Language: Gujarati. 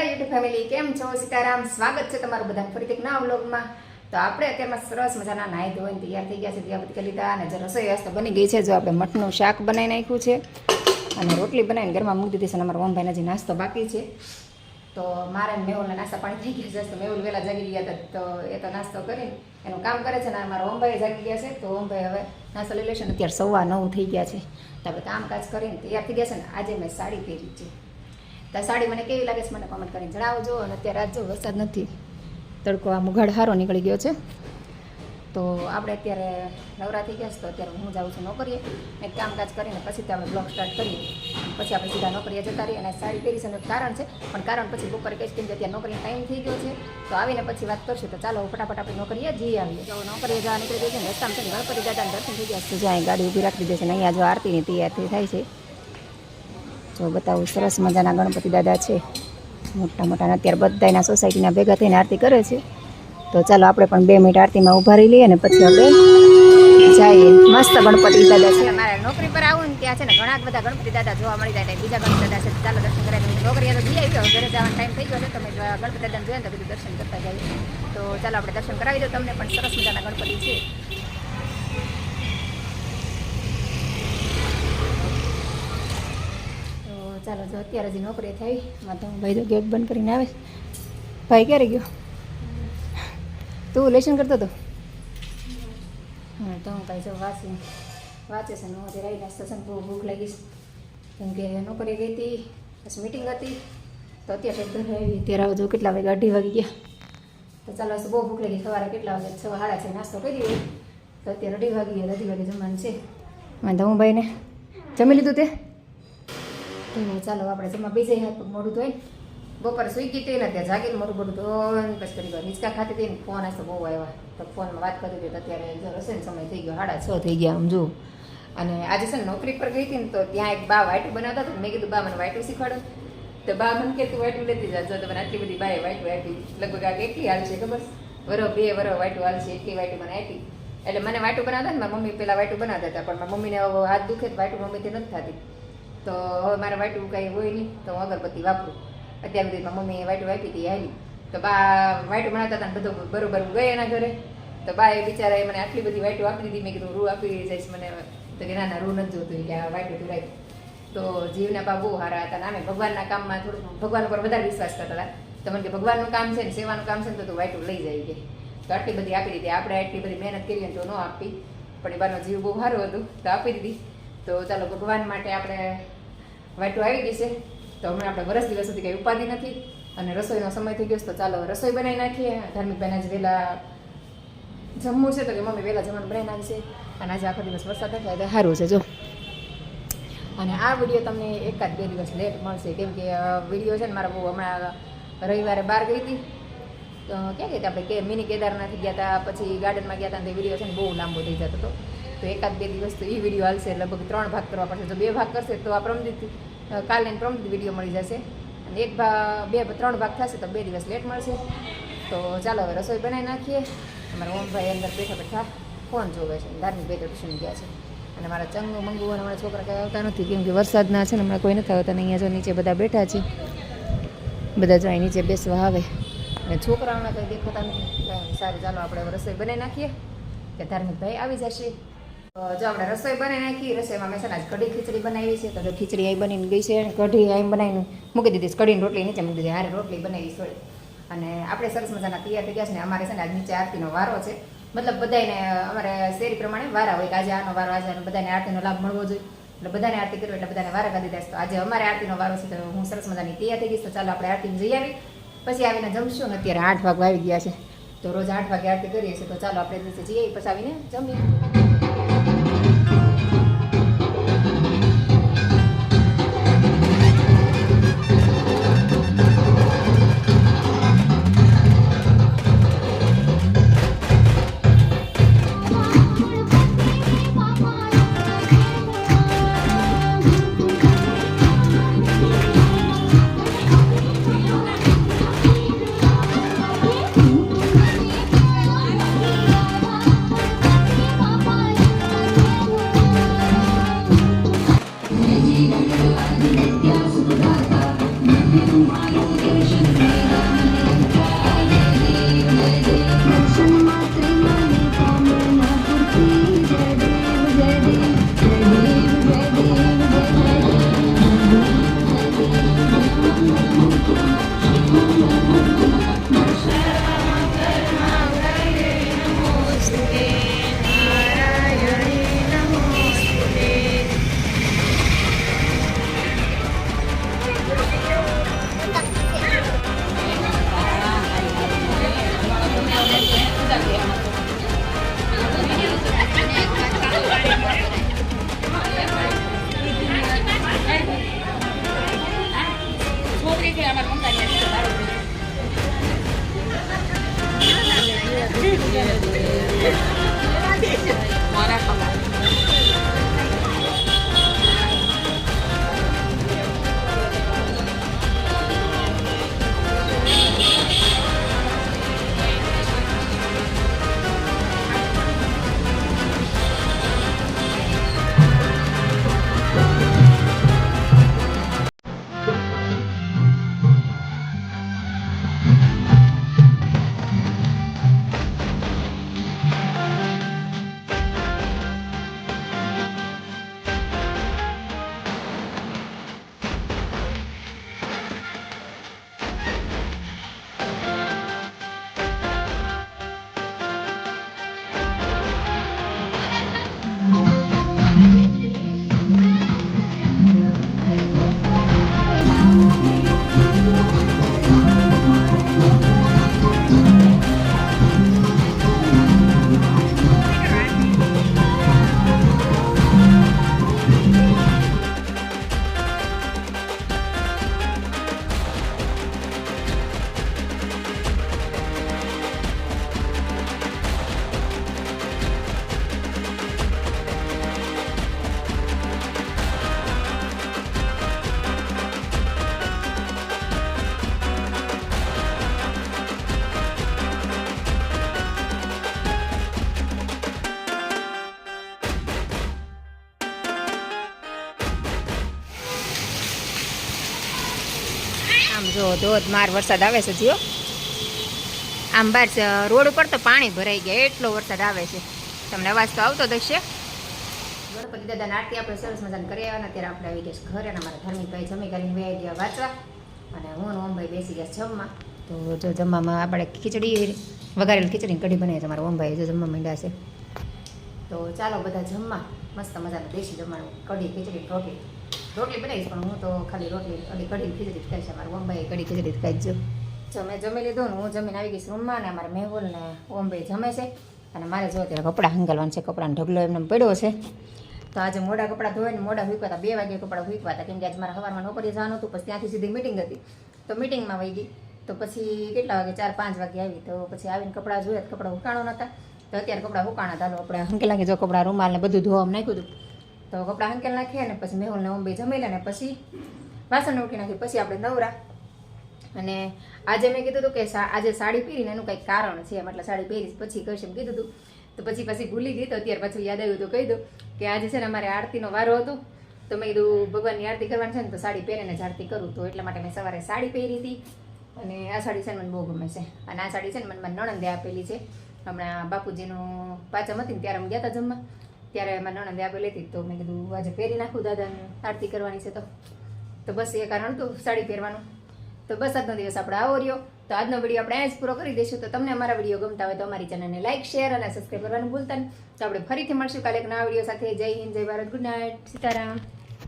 હેલો યુટ્યુબ ફેમિલી કેમ છો? સીતારામ, સ્વાગત છે તમારું બધા ફરીથી એક નવા વ્લોગમાં. તો આપણે અત્યારમાં સરસ મજાના નાહી ધોઈને તૈયાર થઈ ગયા છે ત્યાં બધી લીધા અને જે રસોઈ વ્યવસ્થા બની ગઈ છે, જો આપણે મઠનું શાક બનાવી નાખ્યું છે અને રોટલી બનાવીને ઘરમાં મૂકી દીધી છે અને અમારા ઓમભાઈના જે નાસ્તો બાકી છે. તો મારે મેહુલના નાસ્તા પાણી થઈ ગયા છે, તો મેહુલ વહેલા જાગી ગયા હતા, તો એ તો નાસ્તો કરીને એનું કામ કરે છે ને મારા ઓમભાઈ જાગી ગયા છે, તો ઓમભાઈ હવે નાસ્તો લઈ લેશે અત્યારે સવા નવ થઈ ગયા છે. તો આપણે કામકાજ કરીને તૈયાર થઈ ગયા છે ને આજે મેં સાડી પહેરી છે. તો સાડી મને કેવી લાગે છે મને કોમેન્ટ કરીને જણાવજો. અને અત્યારે આજ જો વરસાદ નથી, તડકો આ મુઘાડ હારો નીકળી ગયો છે. તો આપણે અત્યારે નવરા થઈ ગયા છે, તો અત્યારે હું જાઉં છું નોકરીએ. એક કામકાજ કરીને પછી તો આપણે બ્લોગ સ્ટાર્ટ કરીએ. પછી આપણે સીધા નોકરીએ જતા રહીએ અને સાડી પહેરી છે કારણ છે, પણ કારણ પછી બપોરે કહીશ કેમ કે અત્યારે નોકરીનો ટાઈમ થઈ ગયો છે. તો આવીને પછી વાત કરશું, તો ચાલો ફટાફટ આપણે નોકરીએ જઈ આવીએ. તો નોકરીએ જવા નીકળી ગઈ છે ને, રસ્તામાં છે ગણપતિ દાદાને દર્શન થઈ ગયા છે. જ્યાં ગાડી ઊભી રાખી દીધી છે અહીંયા જો આરતીની તૈયારી થાય છે. જો બતાવું, સરસ મજાના ગણપતિ દાદા છે. મોટા મોટા અત્યારે બધા એના સોસાયટીના ભેગા થઈને આરતી કરે છે. તો ચાલો આપણે પણ બે મિનિટ આરતીમાં ઊભા રહી લઈએ ને પછી આપણે જઈએ. મસ્ત ગણપતિ દાદા છે. મારે નોકરી પર આવું ને ત્યાં છે ને ઘણા બધા ગણપતિ દાદા જોવા મળી જાય બીજા ગણપતિ દાદા છે. ચાલો દર્શન કરાવી નોકરી તો જઈ આવ્યો. ઘરે જવાનો ટાઈમ થઈ ગયો છે. તમે ગણપતિ દાદાને ને તો બધું દર્શન કરતા જઈએ. તો ચાલો આપણે દર્શન કરાવી દો. તમને પણ સરસ મજાના ગણપતિ છે તો ચાલો, જો અત્યારે હજી નોકરી થઈ માધવ ભાઈ તો ગેટ બંધ કરીને આવે ભાઈ ક્યારે ગયો? તું લેશન કરતો હતો? હા તો હું ભાઈ જો વાંચી વાંચે છે હું અત્યારે રહીને સ્ટેશન બહુ ભૂખ લાગીશ કેમ કે નોકરી ગઈ હતી, પછી મિટિંગ હતી. તો અત્યારે ઘરે આવી ત્યારે આવો કેટલા વાગે અઢી વાગી ગયા. તો ચાલો બહુ ભૂખ લાગી, સવારે કેટલા વાગે? છ સાડા છે નાસ્તો કરી દીધો તો અત્યારે અઢી વાગી ગયા અઢી વાગે જમવાનું છે. હું ભાઈને જમી લીધું તે. તો ચાલો આપણે જમવા બીજે હાથ મોડું ધોઈ બપોરે સુઈ ગઈ હતી ને ત્યાં જાગીને મોડું મોડું ધોઈને પછી કરી ગયો હિંચકા ખાતી હતી ને ફોન હશે બહુ આવ્યા. તો ફોનમાં વાત કરી હતી અત્યારે જો ને સમય થઈ ગયો, સાડા છ થઈ ગયા આમ જુઓ અને આજે છે ને નોકરી પર ગઈ હતી ને તો ત્યાં એક બા વાટું બનાવતા હતા. મેં કીધું, બા, મને વાટું શીખવાડો. તો બા મને કે તું વાટું લેતી જા, જો તો મને આટલી બધી બાએ વાટું આપી. લગભગ આ કેટલી હાલ છે, ખબર? વરો બે વરો વાટું હાલ છે, એટલી વાટું મને આપી. એટલે મને વાટું બનાવતા ને, મારી મમ્મી પેલા વાટું બનાવતા હતા, પણ મારી મમ્મીને હાથ દુખે તો વાઈટું મમ્મીથી નથી થતી. તો હવે મારે વાટું કાંઈ હોય નહીં, તો હું અગરબત્તી વાપરું. અત્યાર સુધી મારી મમ્મીએ વાઈટું આપી હતી આવી તો બા વાટું બનાવતા હતા ને બધું બરોબર હું ગઈ એના ઘરે. તો બા એ બિચારાએ મને આટલી બધી વાટું આપી દીધી, મેં કીધું, રૂ આપી જઈશ મને તો કે, ના ના, રૂ નથી જોતું. કે આ વાઈટું તું રાખ તો જીવના બા બહુ સારા હતા અને ભગવાનના કામમાં થોડું ભગવાન ઉપર વધારે વિશ્વાસ કરતા હતા. તો મને કે, ભગવાનનું કામ છે ને સેવાનું કામ છે ને, તો તું વાટું લઈ જાય કે. તો આટલી બધી આપી દીધી. આપણે આટલી બધી મહેનત કરીએ તો ન આપી. પણ એ બાનો જીવ બહુ સારું હતું, તો આપી દીધી. તો ચાલો ભગવાન માટે આપણે વાઈટું આવી ગઈ છે. તો હમણાં આપણે વરસ દિવસ સુધી કંઈ ઉપાધિ નથી અને રસોઈનો સમય થઈ ગયો છે. તો ચાલો રસોઈ બનાવી નાખીએ. ધાર્મિક બેન જ વહેલા જમવું છે તો કે મમ્મી વહેલા જમવાનું બનાવી નાખશે. અને આજે આખો દિવસ વરસાદ નથી એટલે સારું છે, જો. અને આ વીડિયો તમને એકાદ બે દિવસ લેટ મળશે. કેમ કે વીડિયો છે ને મારા બહુ હમણાં રવિવારે બહાર ગઈ હતી. તો ક્યાં ગઈ આપણે કે મિની કેદારનાથ ગયા હતા પછી ગાર્ડનમાં ગયા હતા તે વીડિયો છે ને બહુ લાંબો થઈ જતો હતો. તો એકાદ બે દિવસ તો એ વીડિયો હાલશે લગભગ ત્રણ ભાગ કરવા પડશે. જો બે ભાગ કરશે તો આ પ્રમદિત કાલે પ્રમદિત વીડિયો મળી જશે. અને એક ભાગ બે, ત્રણ ભાગ થશે તો બે દિવસ લેટ મળશે. તો ચાલો હવે રસોઈ બનાવી નાખીએ. અમારા ઓમભાઈ અંદર બેઠા બેઠા ફોન જોવે છે. ધાર્મિક ભાઈ દર્શન ગયા છે. અને મારા ચંગુ મંગુ અને મારા છોકરા કાંઈ આવતા નથી, કેમ કે વરસાદના છે ને, હમણાં કોઈ નથી આવતા ને અહીંયા જો નીચે બધા બેઠા છે. બધા જો અહીં નીચે બેસવા આવે. અને છોકરાઓને કંઈ દેખાતા નથી. સારું, ચાલો આપણે રસોઈ બનાવી નાખીએ. કે ધાર્મિક ભાઈ આવી જશે. જો આપણે રસોઈ બનાવી નાખી, રસોઈમાં મેં છે ને કઢી ખીચડી બનાવી છે. તો ખીચડી અહીં બનીને ગઈ છે અને કઢી અહીં બનાવીને મૂકી દીધી કઢીની રોટલી નીચે મૂકી દીધી હારે રોટલી બનાવી છે. અને આપણે સરસ મજાના તૈયાર થઈ ગયા છે ને અમારે છે ને આજ નીચે આરતીનો વારો છે. મતલબ બધાને અમારે શેરી પ્રમાણે વારા હોય કે આજે આનો વારો, આજે બધાને આરતીનો લાભ મળવો જોઈએ. એટલે બધાને આરતી કરવી એટલે બધાને વારા કાઢી તો આજે અમારે આરતીનો વારો છે, તો હું સરસ મજાની તૈયાર થઈ ગઈ તો ચાલો આપણે આરતી જઈ આવી પછી આવીને જમશું ને અત્યારે આઠ વાગે આવી ગયા છે. તો રોજ આઠ વાગે આરતી કરીએ છીએ. તો ચાલો આપણે જઈએ પછી આવીને જમીએ. 谢谢谢谢 આમ જો ધોધમાર વરસાદ આવે છે, જીઓ. આમ બહાર રોડ ઉપર તો પાણી ભરાઈ ગયા, એટલો વરસાદ આવે છે. તમને અવાજ તો આવતો દશે ગણપતિ દાદાની આરતી આપણે સરસ મજાને કરી આવ્યા અત્યારે આપણે આવી ગયા ઘરે અને અમારા ધાર્મિકભાઈ જમી કરીને વહી ગયા વાંચવા. અને હું ને ઓમભાઈ બેસી ગયા જમવા. તો જો જમવામાં આપણે ખીચડી વઘારેલી ખીચડી કઢી બનાવી છે, અમારા ઓમભાઈ જો જમવા માંડ્યા છે. તો ચાલો બધા જમવા. મસ્ત મજાનું દેશી જમવાનું. કઢી, ખીચડી રોટલી રોટલી બનાવીશ, પણ હું તો ખાલી રોટલી અને કઢી ખીચડી ખાઈશ, અમારે ઓમભાઈ કઢી ખીચડી જ ખાઈ જ મેં જમી લીધું ને હું જમીને આવી ગઈશ રૂમમાં ને અમારા મેહુલ ને ઓમભાઈ જમે છે. અને મારે જો ત્યારે કપડાં હંગાલવાનું છે, કપડાનો ઢગલો એમને પડ્યો છે. તો આજે મોડા કપડાં ધોઈને મોડા હુકવા હતા બે વાગે કપડાં હુકવા હતા કેમ કે આજે મારે સવારમાં નોકરી જવાનું હતું, પછી ત્યાંથી સીધી મિટિંગ હતી. તો મિટિંગમાં વહી ગઈ. તો પછી કેટલા વાગે? ચાર, પાંચ વાગે આવી. તો પછી આવીને કપડાં જોયા કપડાં હુકાણો નહોતા. તો અત્યારે કપડાં હુકાણા હતા આપણે હંકેલ નાખી જો કપડાં રૂમાલ ને બધું ધોવામાં નાખ્યું હતું. તો કપડાં હંકેલ નાખીએ અને પછી મેહુલ ને ઓમ્બે જમી લે ને પછી વાસણ ઉઠી નાખી પછી આપણે નવરા. અને આજે મેં કીધું હતું કે આજે સાડી પહેરીને એનું કંઈક કારણ છે એમ સાડી પહેરીશ, પછી કહીશ કીધું હતું તો પછી પછી ભૂલી ગઈ તો અત્યારે પાછું યાદ આવ્યું તો, કહી દઉં કે આજે છે ને અમારે આરતીનો વારો હતો. તો મેં કીધું, ભગવાનની આરતી કરવાની છે ને તો સાડી પહેરીને જ આરતી કરું તો એટલા માટે મેં સવારે સાડી પહેરી હતી. અને આ સાડી છે ને મને બહુ ગમે છે. અને આ સાડી છે ને મને મારી નણંદે આપેલી છે. હમણાં બાપુજીનું પાચમ હતી ને ત્યારે અમે ગયા હતા જમવા. ત્યારે મારા નણંદે આપેલી હતી તો મેં કીધું આજે પહેરી નાખું દાદાને, આરતી કરવાની છે તો. તો બસ એ કારણ હતું, સાડી પહેરવાનું. તો બસ આજનો દિવસ આપણે આવો રહ્યો. તો આજનો વીડિયો આપણે અહીંયા પૂરો કરી દઈશું. તો તમને અમારા વીડિયો ગમતા હોય તો અમારી ચેનલને લાઇક શેર અને સબસ્ક્રાઈબ કરવાનું ભૂલતા નહીં. તો આપણે ફરીથી મળશું કાલે એક નવા વીડિયો સાથે. જય હિન્દ, જય ભારત, ગુડ નાઇટ. સીતારામ.